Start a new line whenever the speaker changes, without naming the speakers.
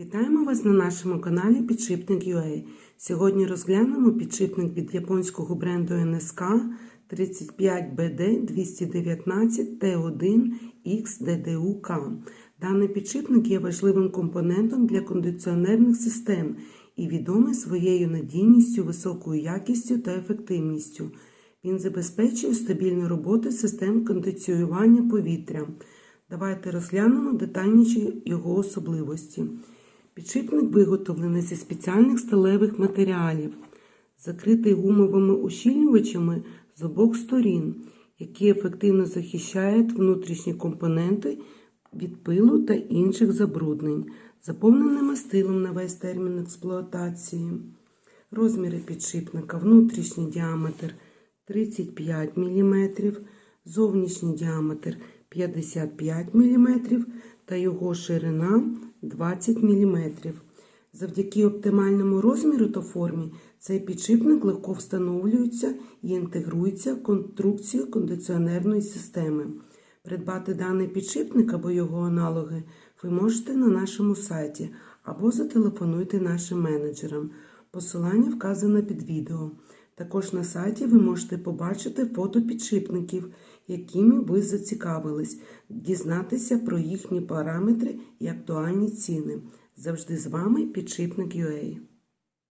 Вітаємо вас на нашому каналі Підшипник UA. Сьогодні розглянемо підшипник від японського бренду NSK 35BD 219 T1 XDDUK. Даний підшипник є важливим компонентом для кондиціонерних систем і відомий своєю надійністю, високою якістю та ефективністю. Він забезпечує стабільну роботу систем кондиціювання повітря. Давайте розглянемо детальніше його особливості. Підшипник виготовлений зі спеціальних сталевих матеріалів, закритий гумовими ущільнювачами з обох сторін, які ефективно захищають внутрішні компоненти від пилу та інших забруднень, заповнений мастилом на весь термін експлуатації. Розміри підшипника, внутрішній діаметр 35 мм, зовнішній діаметр 55 мм та його ширина 20 мм. Завдяки оптимальному розміру та формі цей підшипник легко встановлюється і інтегрується в конструкцію кондиціонерної системи. Придбати даний підшипник або його аналоги ви можете на нашому сайті або зателефонуйте нашим менеджерам. Посилання вказане під відео. Також на сайті ви можете побачити фото підшипників, якими ви зацікавились, дізнатися про їхні параметри і актуальні ціни. Завжди з вами підшипник UA.